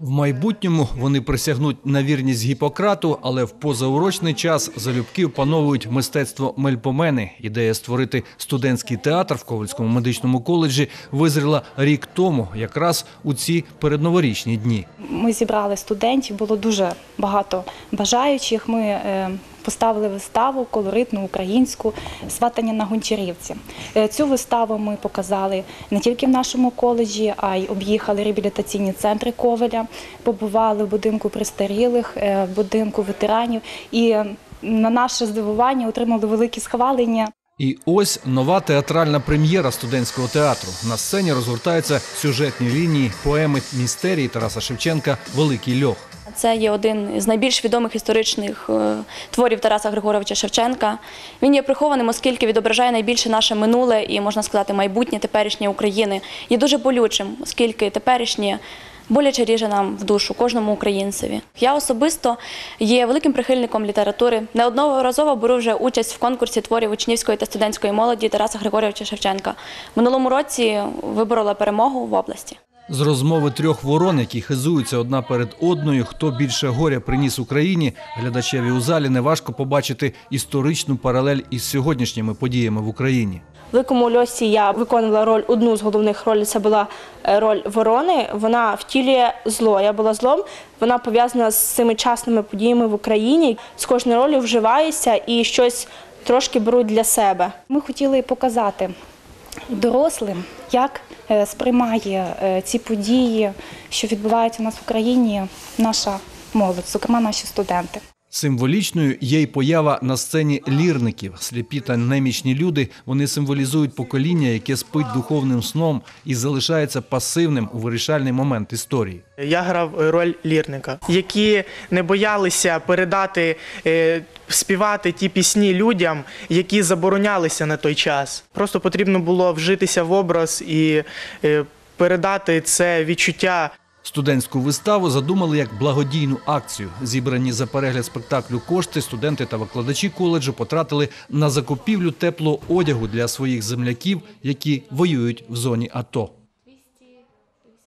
В майбутньому вони присягнуть на вірність Гіппократу, але в позаурочний час залюбки опановують мистецтво мельпомени. Ідея створити студентський театр в Ковальському медичному коледжі визріла рік тому, якраз у ці передноворічні дні. Ми зібрали студентів, було дуже багато бажаючих. Ми е, поставили виставу колоритну українську сватання на гончарівці. Е, Цю виставу ми показали не тільки в нашому коледжі, а й об'їхали реабілітаційні центри Ковеля, побували в будинку престарілих, е, в будинку ветеранів і на наше здивування отримали велике схвалення. І ось нова театральна прем'єра студентського театру. На сцені розгортаються сюжетні лінії поеми містерії Тараса Шевченка Великий льох. Це є один з найбільш відомих історичних е, творів Тараса Григоровича Шевченка. Він є прихованим, оскільки відображає найбільше наше минуле і, можна сказати, майбутнє теперішнє України. Є дуже болючим, оскільки теперішнє боляче ріже нам в душу, кожному українцеві. Я особисто є великим прихильником літератури. Неодноразово беру вже участь в конкурсі творів учнівської та студентської молоді Тараса Григоровича Шевченка. Минулому році виборола перемогу в області. З розмови трьох ворон, які хизуються одна перед одною, хто більше горя приніс Україні, глядачеві у залі неважко побачити історичну паралель із сьогоднішніми подіями в Україні. В великому льосі я виконувала роль одну з головних ролей. Це була е, роль ворони. Вона втілює зло. Я була злом. Вона пов'язана з цими часними подіями в Україні. З кожною ролью вживаюся і щось трошки беру для себе. Ми хотіли показати дорослим, як сприймає е, ці події, що відбуваються у нас в Україні, наша молодь, зокрема наші студенти. Символічною є й поява на сцені лірників. Сліпі та немічні люди вони символізують покоління, яке спить духовним сном і залишається пасивним у вирішальний момент історії. Я грав роль лірника, які не боялися передати, е, співати ті пісні людям, які заборонялися на той час. Просто потрібно було вжитися в образ і е, передати це відчуття. Студентську виставу задумали як благодійну акцію. Зібрані за перегляд спектаклю кошти студенти та викладачі коледжу потратили на закупівлю теплого одягу для своїх земляків, які воюють в зоні АТО.